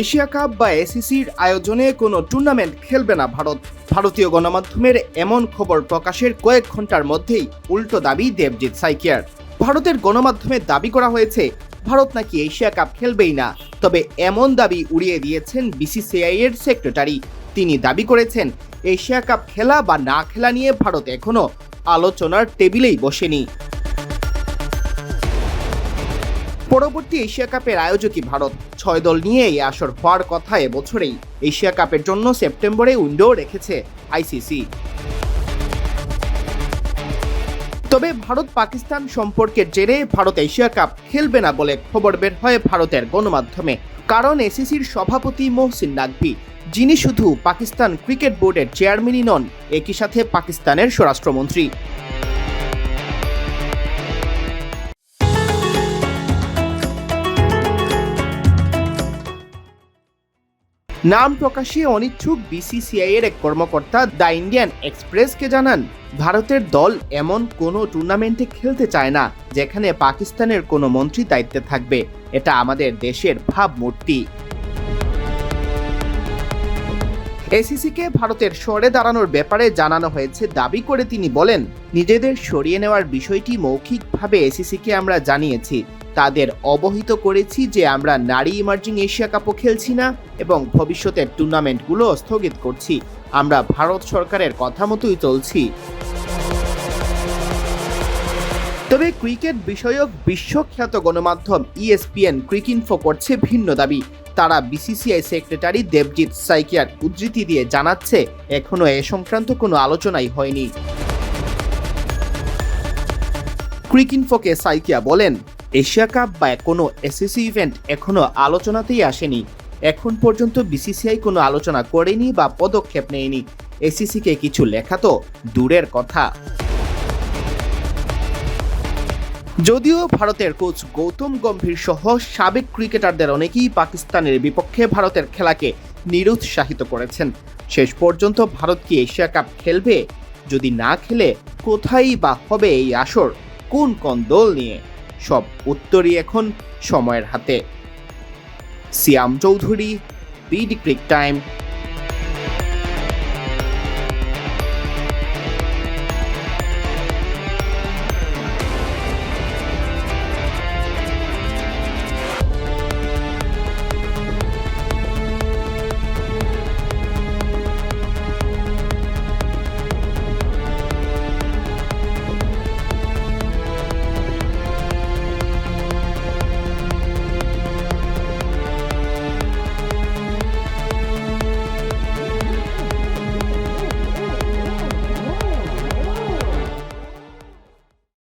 Asia cup বা এসিসির আয়োজনে কোনো টুর্নামেন্ট খেলবে না ভারত। ভারতীয় গণমাধ্যমের এমন খবর প্রকাশের কয়েক ঘণ্টার মধ্যেই উল্টো দাবি দেবজিৎ সাইকিয়ার। ভারতের গণমাধ্যমে দাবি করা হয়েছে, ভারত নাকি এশিয়া কাপ খেলবেই না। তবে এমন দাবি উড়িয়ে দিয়েছেন বিসিসিআই এর সেক্রেটারি। তিনি দাবি করেছেন, এশিয়া কাপ খেলা বা না খেলা নিয়ে ভারত এখনও আলোচনার টেবিলেই বসেনি। পরবর্তী এশিয়া কাপের আয়োজকই ভারত। ছয় দল নিয়ে এই আসর হওয়ার কথা এবছরেই। এশিয়া কাপের জন্য সেপ্টেম্বরে উইন্ডো রেখেছে আইসিসি। তবে ভারত পাকিস্তান সম্পর্কের জেরে ভারত এশিয়া কাপ খেলবে না বলে খবর বের হয় ভারতের গণমাধ্যমে। কারণ এসিসির সভাপতি মোহসিন নাকভি যিনি শুধু পাকিস্তান ক্রিকেট বোর্ডের চেয়ারম্যানই নন, একই সাথে পাকিস্তানের স্বরাষ্ট্রমন্ত্রী। নাম প্রকাশে অনিচ্ছুক বিসিসিআই এর এক কর্মকর্তা দ্য ইন্ডিয়ান এক্সপ্রেসকে জানান, ভারতের দল এমন কোনো টুর্নামেন্টে খেলতে চায় না, যেখানে পাকিস্তানের কোনো মন্ত্রী দায়িত্বে থাকবে। এটা আমাদের দেশের ভাবমূর্তি। এসিসিকে ভারতের সরে দাঁড়ানোর ব্যাপারে জানানো হয়েছে দাবি করে তিনি বলেন, নিজেদের সরিয়ে নেওয়ার বিষয়টি মৌখিকভাবে এসিসিকে আমরা জানিয়েছি। তাদের অবহিত করেছি যে আমরা নারী ইমার্জিং এশিয়া কাপও খেলছি না এবং ভবিষ্যতের টুর্নামেন্টগুলো স্থগিত করছি। আমরা ভারত সরকারের কথা মতোই চলছি। তবে ক্রিকেট বিষয়ক বিশ্বখ্যাত গণমাধ্যম E ইএসপিএন ক্রিকিনফো করছে ভিন্ন দাবি। তারা বিসিসিআই সেক্রেটারি দেবজিৎ সাইকিয়ার উদ্ধৃতি দিয়ে জানাচ্ছে এখনও এ সংক্রান্ত কোনো আলোচনাই হয়নি। ক্রিকিনফোকে সাইকিয়া বলেন এশিয়া কাপ বা কোনো এসএসসি ইভেন্ট এখনও আলোচনাতেই আসেনি। এখন পর্যন্ত বিসিসিআই কোনো আলোচনা করেনি বা পদক্ষেপ নেয়নি। এসিসিকে কিছু লেখা তো দূরের কথা। যদিও ভারতের কোচ গৌতম গম্ভীর সহ সাবেক ক্রিকেটারদের অনেকেই পাকিস্তানের বিপক্ষে ভারতের খেলাকে নিরুৎসাহিত করেছেন। শেষ পর্যন্ত ভারত কি এশিয়া কাপ খেলবে? যদি না খেলে কোথায় বা হবে এই আসর? কোন কোন দল নিয়ে? সব উত্তরই এখন সময়ের হাতে। Siam Chowdhury BD cric time